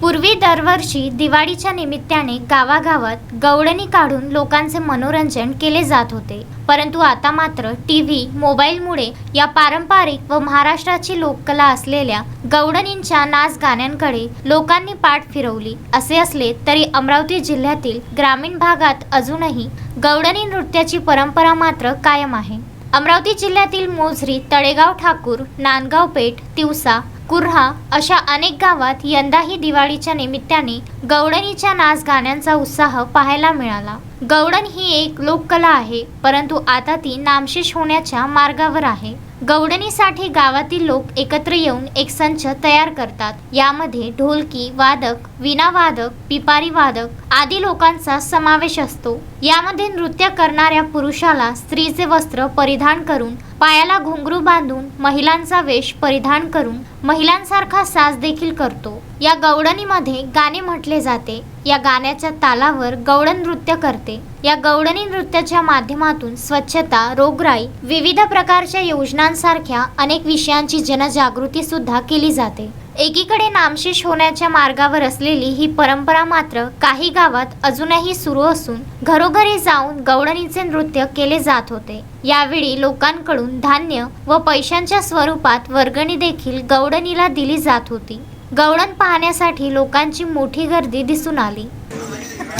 पूर्वी दरवर्षी दिवाळीच्या निमित्ताने गावागावात गवळणी काढून लोकांचे मनोरंजन केले जात होते. परंतु आता मात्र टी व्ही मोबाईलमुळे या पारंपरिक व महाराष्ट्राची लोककला असलेल्या गवळणींच्या नाच गाण्यांकडे लोकांनी पाठ फिरवली. असे असले तरी अमरावती जिल्ह्यातील ग्रामीण भागात अजूनही गवळणी नृत्याची परंपरा मात्र कायम आहे. अमरावती जिल्ह्यातील मोझरी तळेगाव ठाकूर नांदगाव पेठ तिवसा कुर्हा अशा अनेक गावात यंदाही दिवाळीच्या निमित्ताने गवळणीच्या नाच गाण्यांचा उत्साह पाहायला मिळाला. गवळण ही एक लोककला आहे परंतु आता ती नामशेष होण्याच्या मार्गावर आहे. गवळणीसाठी गावातील लोक एकत्र येऊन एक संच तयार करतात. यामध्ये ढोलकी वादक विनावादक पिपारी वादक आदी लोकांचा समावेश असतो. यामध्ये नृत्य करणाऱ्या पुरुषाला स्त्रीचे वस्त्र परिधान करून पायाला घुंगरू बांधून महिलांचा वेश परिधान करून महिलांसारखा साज देखील करतो. या गवडणीमध्ये गाणे म्हटले जाते. या गाण्याच्या तालावर गवळण नृत्य करते. या गवळणी नृत्याच्या माध्यमातून स्वच्छता रोगराई विविध प्रकारच्या योजनांसारख्या अनेक विषयांची जनजागृती सुद्धा केली जाते. एकीकडे नामशेष होण्याच्या मार्गावर असलेली ही परंपरा मात्र काही गावात अजूनही सुरू असून घरोघरी जाऊन गवळणीचे नृत्य केले जात होते. यावेळी लोकांकडून धान्य व पैशांच्या स्वरूपात वर्गणी देखील गवळणीला दिली जात होती. गवळण पाहण्यासाठी लोकांची मोठी गर्दी दिसून आली.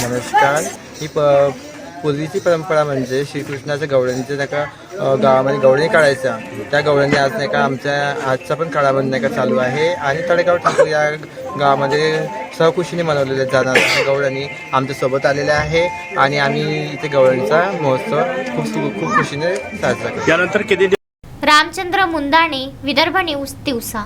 नमस्कार. ही प पूर्वीची परंपरा म्हणजे श्रीकृष्णाच्या गवळणीच्या नाही का अ, गावामध्ये गवळणी काढायच्या त्या गवळणी आज नाही का आमच्या आजचा पण काळामध्ये नाही का चालू आहे. आणि तळेगाव ठाकूर या गावामध्ये सहकुशीने मनवलेल्या जाणार गवळणी आमच्यासोबत आलेल्या आहे आणि आम्ही इथे गवळणीचा महोत्सव खूप खूप खुशीने साजरा करतो. यानंतर किती रामचंद्र मुंदाणे विदर्भ न्यूज तिवसा.